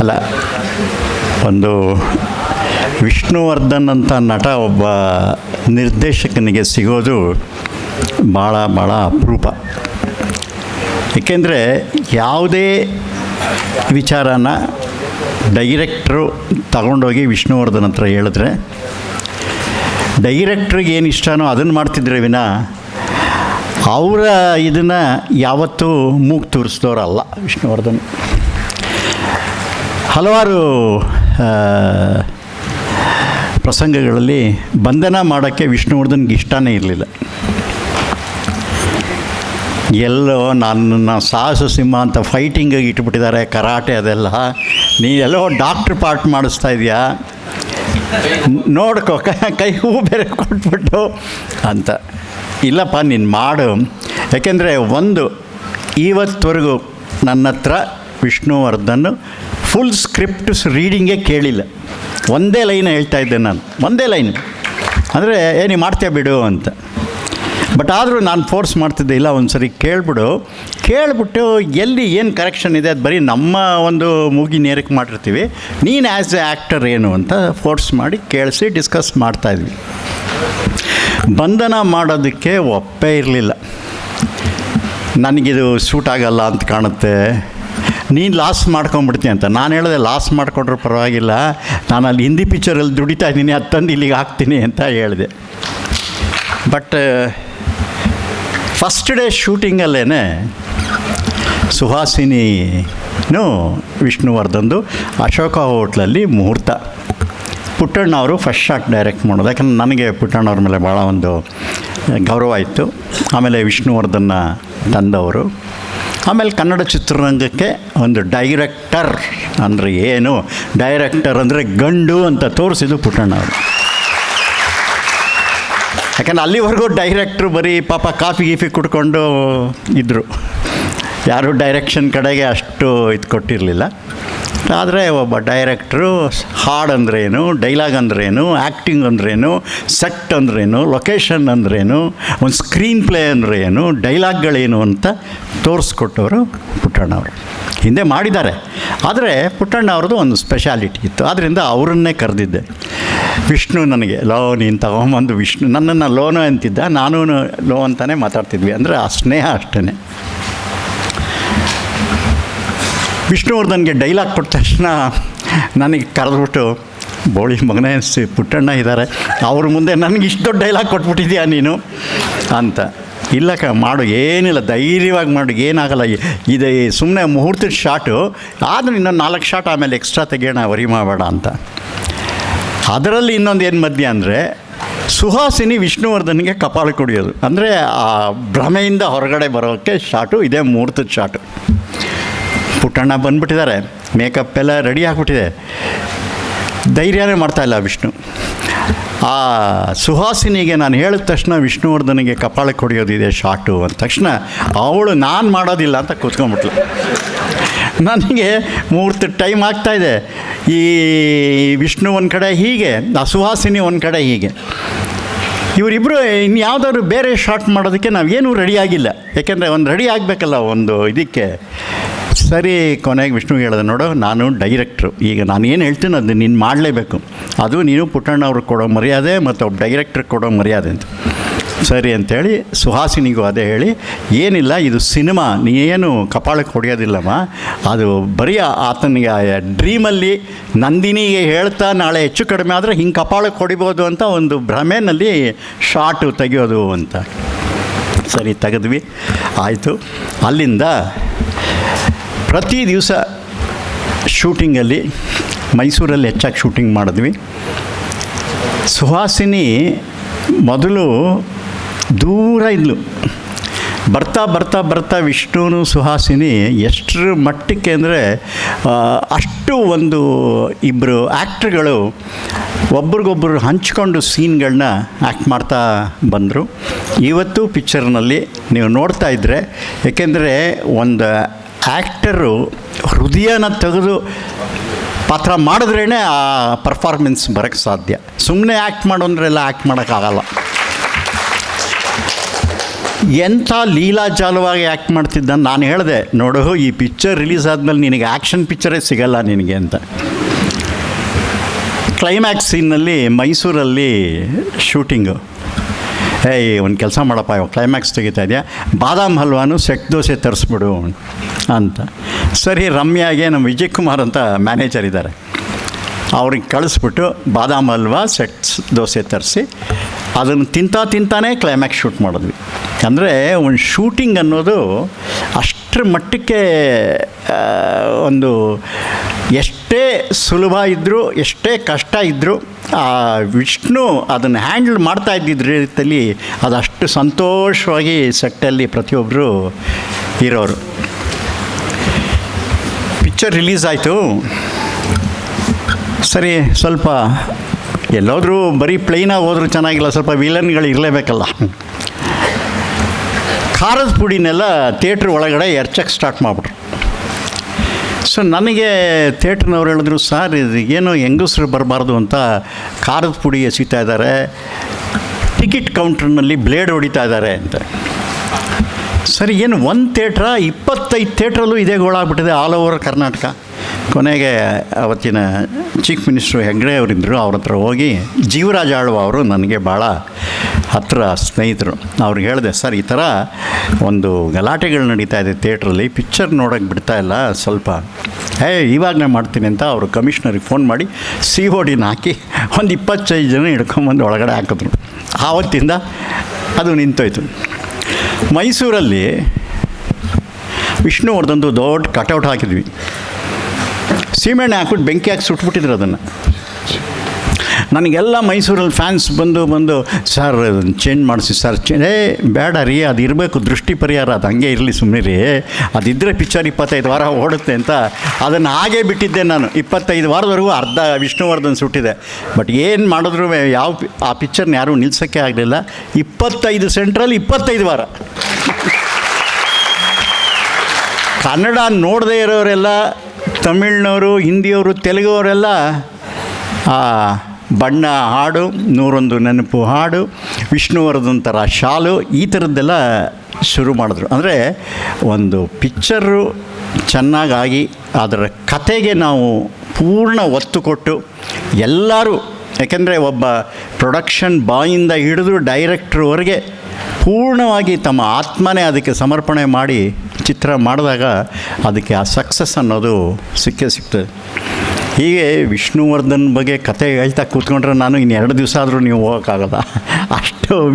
ಅಲ್ಲ, ಒಂದು ವಿಷ್ಣುವರ್ಧನ್ ಅಂತ ನಟ ಒಬ್ಬ ನಿರ್ದೇಶಕನಿಗೆ ಸಿಗೋದು ಭಾಳ ಭಾಳ ಅಪರೂಪ. ಏಕೆಂದರೆ ಯಾವುದೇ ವಿಚಾರನ ಡೈರೆಕ್ಟ್ರು ತಗೊಂಡೋಗಿ ವಿಷ್ಣುವರ್ಧನ್ ಹತ್ರ ಹೇಳಿದ್ರೆ, ಡೈರೆಕ್ಟ್ರಿಗೆ ಏನು ಇಷ್ಟನೋ ಅದನ್ನು ಮಾಡ್ತಿದ್ರೆ ವಿನ, ಅವರ ಇದನ್ನು ಯಾವತ್ತೂ ಮೂಗು ತೋರಿಸ್ದವ್ರಲ್ಲ ವಿಷ್ಣುವರ್ಧನ್. ಹಲವಾರು ಪ್ರಸಂಗಗಳಲ್ಲಿ ಬಂಧನ ಮಾಡೋಕ್ಕೆ ವಿಷ್ಣುವರ್ಧನ್ಗೆ ಇಷ್ಟನೇ ಇರಲಿಲ್ಲ. ಎಲ್ಲೋ ನನ್ನ ಸಾಹಸ ಸಿಂಹ ಅಂತ ಫೈಟಿಂಗಾಗಿ ಇಟ್ಬಿಟ್ಟಿದ್ದಾರೆ, ಕರಾಟೆ ಅದೆಲ್ಲ. ನೀ ಎಲ್ಲೋ ಡಾಕ್ಟ್ರ್ ಪಾರ್ಟ್ ಮಾಡಿಸ್ತಾ ಇದೆಯಾ? ನೋಡ್ಕೋ, ಕ- ಕೈ ಹೂ ಬೇರೆ ಕೊಟ್ಬಿಟ್ಟು ಅಂತ. ಇಲ್ಲಪ್ಪ, ನೀನು ಮಾಡು. ಯಾಕೆಂದರೆ ಒಂದು, ಇವತ್ತವರೆಗೂ ನನ್ನ ಹತ್ರ ವಿಷ್ಣುವರ್ಧನ್ ಫುಲ್ ಸ್ಕ್ರಿಪ್ಟ್ಸ್ ರೀಡಿಂಗೇ ಕೇಳಿಲ್ಲ. ಒಂದೇ ಲೈನ್ ಹೇಳ್ತಾ ಇದ್ದೆ ನಾನು. ಒಂದೇ ಲೈನ್ ಅಂದರೆ, ಏ, ನೀ ಮಾಡ್ತೀಯ ಬಿಡು ಅಂತ. ಬಟ್ ಆದರೂ ನಾನು ಫೋರ್ಸ್ ಮಾಡ್ತಿದ್ದೆ, ಇಲ್ಲ ಒಂದು ಸರಿ ಕೇಳ್ಬಿಡು. ಕೇಳಿಬಿಟ್ಟು ಎಲ್ಲಿ ಏನು ಕರೆಕ್ಷನ್ ಇದೆ, ಅದು ಬರೀ ನಮ್ಮ ಒಂದು ಮೂಗಿ ನೇರಕ್ಕೆ ಮಾಡಿರ್ತೀವಿ. ನೀನು ಆ್ಯಸ್ ಎ ಆ್ಯಕ್ಟರ್ ಏನು ಅಂತ ಫೋರ್ಸ್ ಮಾಡಿ ಕೇಳಿಸಿ ಡಿಸ್ಕಸ್ ಮಾಡ್ತಾಯಿದ್ವಿ ಬಂಧನ ಮಾಡೋದಕ್ಕೆ ಒಪ್ಪೇ ಇರಲಿಲ್ಲ. ನನಗಿದು ಸೂಟ್ ಆಗಲ್ಲ ಅಂತ ಕಾಣುತ್ತೆ. ನೀನು ಲಾಸ್ ಮಾಡ್ಕೊಂಬಿಡ್ತೀನಿ ಅಂತ. ನಾನು ಹೇಳಿದೆ ಲಾಸ್ ಮಾಡಿಕೊಂಡ್ರೆ ಪರವಾಗಿಲ್ಲ. ನಾನು ಅಲ್ಲಿ ಹಿಂದಿ ಪಿಕ್ಚರಲ್ಲಿ ದುಡಿತಾ ಇದ್ದೀನಿ, ಅದು ತಂದು ಇಲ್ಲಿಗೆ ಹಾಕ್ತೀನಿ ಅಂತ ಹೇಳಿದೆ. ಬಟ್ ಫಸ್ಟ್ ಡೇ ಶೂಟಿಂಗಲ್ಲೇ ಸುಹಾಸಿನಿನೂ ವಿಷ್ಣುವರ್ಧನ್ದು ಅಶೋಕ ಹೋಟ್ಲಲ್ಲಿ ಮುಹೂರ್ತ. ಪುಟ್ಟಣ್ಣ ಅವರು ಫಸ್ಟ್ ಶಾಟ್ ಡೈರೆಕ್ಟ್ ಮಾಡೋದು. ಯಾಕಂದ್ರೆ ನನಗೆ ಪುಟ್ಟಣ್ಣವ್ರ ಮೇಲೆ ಭಾಳ ಒಂದು ಗೌರವ ಇತ್ತು. ಆಮೇಲೆ ವಿಷ್ಣುವರ್ಧನ್ನ ತಂದವರು. ಆಮೇಲೆ ಕನ್ನಡ ಚಿತ್ರರಂಗಕ್ಕೆ ಒಂದು ಡೈರೆಕ್ಟರ್ ಅಂದರೆ ಏನು? ಡೈರೆಕ್ಟರ್ ಅಂದರೆ ಗಂಡು ಅಂತ ತೋರಿಸಿದ್ದು ಪುಟ್ಟಣ್ಣ ಅವರು. ಯಾಕಂದ್ರೆ ಅಲ್ಲಿವರೆಗೂ ಡೈರೆಕ್ಟ್ರು ಬರೀ ಪಾಪ ಕಾಫಿ ಗೀಫಿ ಕುಡ್ಕೊಂಡು ಇದ್ದರು ಯಾರು ಡೈರೆಕ್ಷನ್ ಕಡೆಗೆ ಅಷ್ಟು ಇದು ಕೊಟ್ಟಿರಲಿಲ್ಲ. ಆದರೆ ಒಬ್ಬ ಡೈರೆಕ್ಟ್ರು ಹಾಡು ಅಂದ್ರೇನು ಡೈಲಾಗ್ ಅಂದ್ರೇನು ಆ್ಯಕ್ಟಿಂಗ್ ಅಂದ್ರೇನು ಸೆಟ್ ಅಂದ್ರೇನು ಲೊಕೇಶನ್ ಅಂದ್ರೇನು, ಒಂದು ಸ್ಕ್ರೀನ್ ಪ್ಲೇ ಅಂದರೆ ಏನು ಡೈಲಾಗ್ಗಳೇನು ಅಂತ ತೋರಿಸ್ಕೊಟ್ಟವರು ಪುಟ್ಟಣ್ಣ ಅವರು. ಹಿಂದೆ ಮಾಡಿದ್ದಾರೆ. ಆದರೆ ಪುಟ್ಟಣ್ಣ ಅವ್ರದ್ದು ಒಂದು ಸ್ಪೆಷಾಲಿಟಿ ಇತ್ತು. ಆದ್ದರಿಂದ ಅವರನ್ನೇ ಕರೆದಿದ್ದೆ. ವಿಷ್ಣು ನನಗೆ, ಲೋ, ನೀನು ತಗೊಂಬಂದು ವಿಷ್ಣು, ನನ್ನನ್ನು ಲೋನು ಅಂತಿದ್ದ ನಾನು ಲೋ ಅಂತಲೇ ಮಾತಾಡ್ತಿದ್ವಿ. ಅಂದರೆ ಆ ಸ್ನೇಹ ಅಷ್ಟೇ ವಿಷ್ಣುವರ್ಧನ್ಗೆ ಡೈಲಾಗ್ ಕೊಟ್ಟ ತಕ್ಷಣ ನನಗೆ ಕರೆದ್ಬಿಟ್ಟು, ಬೋಳಿ ಮಗನೇ, ಸಿ ಪುಟ್ಟಣ್ಣ ಇದ್ದಾರೆ. ಅವ್ರ ಮುಂದೆ ನನಗೆ ಇಷ್ಟು ದೊಡ್ಡ ಡೈಲಾಗ್ ಕೊಟ್ಬಿಟ್ಟಿದ್ಯಾ ನೀನು? ಅಂತ. ಇಲ್ಲಕ್ಕ ಮಾಡು, ಏನಿಲ್ಲ, ಧೈರ್ಯವಾಗಿ ಮಾಡು, ಏನಾಗಲ್ಲ. ಇದು ಸುಮ್ಮನೆ ಮುಹೂರ್ತದ ಶಾಟು ಆದ್ರೆ ಇನ್ನೊಂದು ನಾಲ್ಕು ಶಾಟ್ ಆಮೇಲೆ ಎಕ್ಸ್ಟ್ರಾ ತೆಗೆಯೋಣ ವರಿ ಮಾಡಬೇಡ ಅಂತ. ಅದರಲ್ಲಿ ಇನ್ನೊಂದು ಏನು ಮಧ್ಯ ಅಂದರೆ, ಸುಹಾಸಿನಿ ವಿಷ್ಣುವರ್ಧನ್ಗೆ ಕಪಾಲ ಕುಡಿಯೋದು. ಅಂದರೆ ಆ ಭ್ರಮೆಯಿಂದ ಹೊರಗಡೆ ಬರೋಕ್ಕೆ ಶಾಟು ಇದೇ ಮುಹೂರ್ತದ ಶಾಟು ಪುಟ್ಟಣ್ಣ ಬಂದ್ಬಿಟ್ಟಿದ್ದಾರೆ. ಮೇಕಪ್ ಎಲ್ಲ ರೆಡಿ ಆಗಿಬಿಟ್ಟಿದೆ. ಧೈರ್ಯನೇ ಮಾಡ್ತಾಯಿಲ್ಲ ವಿಷ್ಣು. ಆ ಸುಹಾಸಿನಿಗೆ ನಾನು ಹೇಳಿದ ತಕ್ಷಣ ವಿಷ್ಣುವರ್ಧನಿಗೆ ಕಪಾಳಕ್ಕೆ ಹೊಡೆಯೋದಿದೆ ಶಾಟು ಅಂದ ತಕ್ಷಣ ಅವಳು ನಾನು ಮಾಡೋದಿಲ್ಲ ಅಂತ ಕೂತ್ಕೊಂಡ್ಬಿಟ್ಲು. ನನಗೆ ಮೂರ್ತಿ ಟೈಮ್ ಆಗ್ತಾಯಿದೆ ಈ ವಿಷ್ಣು ಒಂದು ಕಡೆ ಹೀಗೆ, ಆ ಸುಹಾಸಿನಿ ಒಂದು ಕಡೆ ಹೀಗೆ. ಇವರಿಬ್ಬರು ಇನ್ನು ಯಾವುದಾದ್ರು ಬೇರೆ ಶಾರ್ಟ್ ಮಾಡೋದಕ್ಕೆ ನಾವೇನೂ ರೆಡಿ ಆಗಿಲ್ಲ. ಯಾಕೆಂದರೆ ಒಂದು ರೆಡಿ ಆಗಬೇಕಲ್ಲ ಒಂದು ಇದಕ್ಕೆ. ಸರಿ ಕೊನೆಗೆ ವಿಷ್ಣು ಹೇಳಿದೆ ನೋಡು, ನಾನು ಡೈರೆಕ್ಟ್ರು ಈಗ ನಾನು ಏನು ಹೇಳ್ತೀನಿ ಅದು ನೀನು ಮಾಡಲೇಬೇಕು. ಅದು ನೀನು ಪುಟ್ಟಣ್ಣ ಅವ್ರಿಗೆ ಕೊಡೋ ಮರ್ಯಾದೆ ಮತ್ತು ಒಬ್ಬ ಡೈರೆಕ್ಟ್ರಿಗೆ ಕೊಡೋ ಮರ್ಯಾದೆ ಅಂತ. ಸರಿ ಅಂತೇಳಿ ಸುಹಾಸಿನಿಗೂ ಅದೇ ಹೇಳಿ, ಏನಿಲ್ಲ, ಇದು ಸಿನಿಮಾ, ನೀ ಏನು ಕಪಾಳಕ್ಕೆ ಹೊಡೆಯೋದಿಲ್ಲಮ್ಮ ಅದು ಬರೀ ಆತನಿಗೆ ಡ್ರೀಮಲ್ಲಿ ನಂದಿನಿಗೆ ಹೇಳ್ತಾ ನಾಳೆ ಹೆಚ್ಚು ಕಡಿಮೆ ಆದರೆ ಹಿಂಗೆ ಕಪಾಳಕ್ಕೆ ಹೊಡಿಬೋದು ಅಂತ ಒಂದು ಭ್ರಮೆನಲ್ಲಿ ಶಾರ್ಟು ತೆಗೆಯೋದು ಅಂತ. ಸರಿ, ತೆಗೆದ್ವಿ. ಆಯಿತು. ಅಲ್ಲಿಂದ ಪ್ರತಿ ದಿವಸ ಶೂಟಿಂಗಲ್ಲಿ ಮೈಸೂರಲ್ಲಿ ಹೆಚ್ಚಾಗಿ ಶೂಟಿಂಗ್ ಮಾಡಿದ್ವಿ. ಸುಹಾಸಿನಿ ಮೊದಲು ದೂರ ಇದ್ಲು. ಬರ್ತಾ ಬರ್ತಾ ಬರ್ತಾ ವಿಷ್ಣುನು ಸುಹಾಸಿನಿ ಎಷ್ಟರ ಮಟ್ಟಕ್ಕೆ ಅಂದರೆ ಅಷ್ಟು ಒಂದು ಇಬ್ಬರು ಆ್ಯಕ್ಟ್ರ್ಗಳು ಒಬ್ರಿಗೊಬ್ಬರು ಹಂಚ್ಕೊಂಡು ಸೀನ್ಗಳನ್ನ ಆ್ಯಕ್ಟ್ ಮಾಡ್ತಾ ಬಂದರು. ಇವತ್ತು ಪಿಕ್ಚರ್ನಲ್ಲಿ ನೀವು ನೋಡ್ತಾ ಇದ್ದರೆ ಏಕೆಂದರೆ ಒಂದು ಆ್ಯಕ್ಟರು ಹೃದಯನ ತೆಗೆದು ಪಾತ್ರ ಮಾಡಿದ್ರೇ ಆ ಪರ್ಫಾರ್ಮೆನ್ಸ್ ಬರೋಕ್ಕೆ ಸಾಧ್ಯ. ಸುಮ್ಮನೆ ಆ್ಯಕ್ಟ್ ಮಾಡು ಎಲ್ಲ ಆ್ಯಕ್ಟ್ ಮಾಡೋಕ್ಕಾಗಲ್ಲ. ಎಂಥ ಲೀಲಾಜಾಲವಾಗಿ ಆ್ಯಕ್ಟ್ ಮಾಡ್ತಿದ್ದ ನಾನು ಹೇಳಿದೆ, ನೋಡು, ಈ ಪಿಕ್ಚರ್ ರಿಲೀಸ್ ಆದಮೇಲೆ ನಿನಗೆ ಆ್ಯಕ್ಷನ್ ಪಿಕ್ಚರೇ ಸಿಗಲ್ಲ ನಿನಗೆ ಅಂತ. ಕ್ಲೈಮ್ಯಾಕ್ಸ್ ಸೀನಲ್ಲಿ ಮೈಸೂರಲ್ಲಿ ಶೂಟಿಂಗು ಏಯ್ ಒಂದು ಕೆಲಸ ಮಾಡಪ್ಪ, ಇವಾಗ ಕ್ಲೈಮ್ಯಾಕ್ಸ್ ತೆಗಿತಾ ಇದೆಯಾ? ಬಾದಾಮ್ ಹಲ್ವಾನು ಸೆಟ್ ದೋಸೆ ತರಿಸ್ಬಿಡು ಅಂತ. ಸರಿ, ರಮ್ಯಾಗೆ ನಮ್ಮ ವಿಜಯ್ ಕುಮಾರ್ ಅಂತ ಮ್ಯಾನೇಜರ್ ಇದ್ದಾರೆ ಅವ್ರಿಗೆ ಕಳಿಸ್ಬಿಟ್ಟು ಬಾದಾಮ್ ಹಲ್ವಾ ಸೆಟ್ಸ್ ದೋಸೆ ತರಿಸಿ, ಅದನ್ನು ತಿಂತಾ ತಿಂತಾನೇ ಕ್ಲೈಮ್ಯಾಕ್ಸ್ ಶೂಟ್ ಮಾಡಿದ್ವಿ. ಅಂದರೆ ಒಂದು ಶೂಟಿಂಗ್ ಅನ್ನೋದು ಅಷ್ಟರ ಮಟ್ಟಕ್ಕೆ ಒಂದು ಎಷ್ಟೇ ಸುಲಭ ಇದ್ದರೂ ಎಷ್ಟೇ ಕಷ್ಟ ಇದ್ದರೂ ಆ ವಿಷ್ಣು ಅದನ್ನು ಹ್ಯಾಂಡಲ್ ಮಾಡ್ತಾ ಇದ್ದಿದ್ದ ರೀತಿಯಲ್ಲಿ ಅದಷ್ಟು ಸಂತೋಷವಾಗಿ ಸೆಟ್ಟಲ್ಲಿ ಪ್ರತಿಯೊಬ್ಬರು ಇರೋರು. ಪಿಕ್ಚರ್ ರಿಲೀಸ್ ಆಯಿತು. ಸರಿ, ಸ್ವಲ್ಪ ಎಲ್ಲೋದರೂ ಬರೀ ಪ್ಲೈನಾಗಿ ಹೋದ್ರೂ ಚೆನ್ನಾಗಿಲ್ಲ, ಸ್ವಲ್ಪ ವಿಲನ್ಗಳು ಇರಲೇಬೇಕಲ್ಲ. ಖಾರದ ಪುಡಿನೆಲ್ಲ ಥಿಯೇಟ್ರ್ ಒಳಗಡೆ ಎರ್ಚಕ್ಕೆ ಸ್ಟಾರ್ಟ್ ಮಾಡಿಬಿಟ್ರು. ಸೊ ನನಗೆ ಥಿಯೇಟ್ರ್ನವ್ರು ಹೇಳಿದ್ರು, ಸರ್, ಇದು ಏನು ಹೆಂಗಸ್ರು ಬರಬಾರ್ದು ಅಂತ ಖಾರದ ಪುಡಿ ಎಸಿತಾ ಇದ್ದಾರೆ, ಟಿಕೆಟ್ ಕೌಂಟ್ರ್ನಲ್ಲಿ ಬ್ಲೇಡ್ ಹೊಡಿತಾ ಇದ್ದಾರೆ ಅಂತ. ಸರಿ, ಏನು ಒಂದು ಥಿಯೇಟ್ರ, ಇಪ್ಪತ್ತೈದು ಥಿಯೇಟ್ರಲ್ಲೂ ಇದೇ ಗೋಳಾಗ್ಬಿಟ್ಟಿದೆ ಆಲ್ ಓವರ್ ಕರ್ನಾಟಕ. ಕೊನೆಗೆ ಅವತ್ತಿನ ಚೀಫ್ ಮಿನಿಸ್ಟ್ರು ಹೆಗ್ಡೆ ಅವರಿದ್ದರು ಅವ್ರ ಹತ್ರ ಹೋಗಿ ಜೀವರಾಜ ಆಳುವ ಅವರು ನನಗೆ ಭಾಳ ಹತ್ತಿರ ಸ್ನೇಹಿತರು, ಅವ್ರಿಗೆ ಹೇಳಿದೆ, ಸರ್, ಈ ಥರ ಒಂದು ಗಲಾಟೆಗಳು ನಡೀತಾ ಇದೆ ಥಿಯೇಟ್ರಲ್ಲಿ, ಪಿಕ್ಚರ್ ನೋಡೋಕ್ಕೆ ಬಿಡ್ತಾ ಇಲ್ಲ, ಸ್ವಲ್ಪ ಏ ಇವಾಗಲೇ ಮಾಡ್ತೀನಿ ಅಂತ ಅವರು ಕಮಿಷ್ನರಿಗೆ ಫೋನ್ ಮಾಡಿ ಸಿ ಓ ಡಿನ ಹಾಕಿ ಒಂದು ಇಪ್ಪತ್ತೈದು ಜನ ಹಿಡ್ಕೊಂಬಂದು ಒಳಗಡೆ ಹಾಕಿದ್ರು. ಆವತ್ತಿಂದ ಅದು ನಿಂತೋಯ್ತು. ಮೈಸೂರಲ್ಲಿ ವಿಷ್ಣುವರ್ಧನ್ದು ದೊಡ್ಡ ಕಟೌಟ್ ಹಾಕಿದ್ವಿ. ಸೀಮೆಣ್ಣೆ ಹಾಕ್ಬಿಟ್ಟು ಬೆಂಕಿ ಹಾಕಿ ಸುಟ್ಬಿಟ್ಟಿದ್ರು ಅದನ್ನು. ನನಗೆಲ್ಲ ಮೈಸೂರಲ್ಲಿ ಫ್ಯಾನ್ಸ್ ಬಂದು ಬಂದು, ಸರ್ ಚೇಂಜ್ ಮಾಡಿಸಿ, ಸರ್ ಚೇ ಏ, ಬೇಡ ರೀ, ಅದು ಇರಬೇಕು, ದೃಷ್ಟಿ ಪರಿಹಾರ, ಅದು ಹಂಗೆ ಇರಲಿ ಸುಮ್ಮನೆ ರೀ. ಅದಿದ್ದರೆ ಪಿಕ್ಚರ್ ಇಪ್ಪತ್ತೈದು ವಾರ ಓಡುತ್ತೆ ಅಂತ ಅದನ್ನು ಹಾಗೇ ಬಿಟ್ಟಿದ್ದೆ ನಾನು. ಇಪ್ಪತ್ತೈದು ವಾರದವರೆಗೂ ಅರ್ಧ ವಿಷ್ಣುವರ್ಧನ್ ಸುಟ್ಟಿದೆ. ಬಟ್ ಏನು ಮಾಡಿದ್ರು, ಯಾವ ಆ ಪಿಕ್ಚರ್ನ ಯಾರೂ ನಿಲ್ಸೋಕ್ಕೆ ಆಗಲಿಲ್ಲ. ಇಪ್ಪತ್ತೈದು ಸೆಂಟ್ರಲ್ಲಿ ಇಪ್ಪತ್ತೈದು ವಾರ. ಕನ್ನಡ ನೋಡದೇ ಇರೋರೆಲ್ಲ, ತಮಿಳ್ನವರು, ಹಿಂದಿಯವರು ತೆಲುಗುವರೆಲ್ಲ ಬಣ್ಣ ಹಾಡು, ನೂರೊಂದು ನೆನಪು ಹಾಡು ವಿಷ್ಣುವರ್ಧನ್ ಥರ ಶಾಲು, ಈ ಥರದ್ದೆಲ್ಲ ಶುರು ಮಾಡಿದ್ರು. ಅಂದರೆ ಒಂದು ಪಿಕ್ಚರು ಚೆನ್ನಾಗಾಗಿ ಅದರ ಕತೆಗೆ ನಾವು ಪೂರ್ಣ ಒತ್ತು ಕೊಟ್ಟು ಎಲ್ಲರೂ, ಯಾಕೆಂದರೆ ಒಬ್ಬ ಪ್ರೊಡಕ್ಷನ್ ಬಾಯಿಂದ ಹಿಡಿದು ಡೈರೆಕ್ಟ್ರವರೆಗೆ ಪೂರ್ಣವಾಗಿ ತಮ್ಮ ಆತ್ಮನೇ ಅದಕ್ಕೆ ಸಮರ್ಪಣೆ ಮಾಡಿ ಚಿತ್ರ ಮಾಡಿದಾಗ ಅದಕ್ಕೆ ಆ ಸಕ್ಸಸ್ ಅನ್ನೋದು ಸಿಕ್ಕೇ ಸಿಗ್ತದೆ. ಹೀಗೆ ವಿಷ್ಣುವರ್ಧನ್ ಬಗ್ಗೆ ಕತೆ ಹೇಳ್ತಾ ಕೂತ್ಕೊಂಡ್ರೆ ನಾನು ಇನ್ನು ಎರಡು ದಿವಸ ಆದರೂ ನೀವು ಹೋಗೋಕ್ಕಾಗಲ್ಲ. ಅಷ್ಟು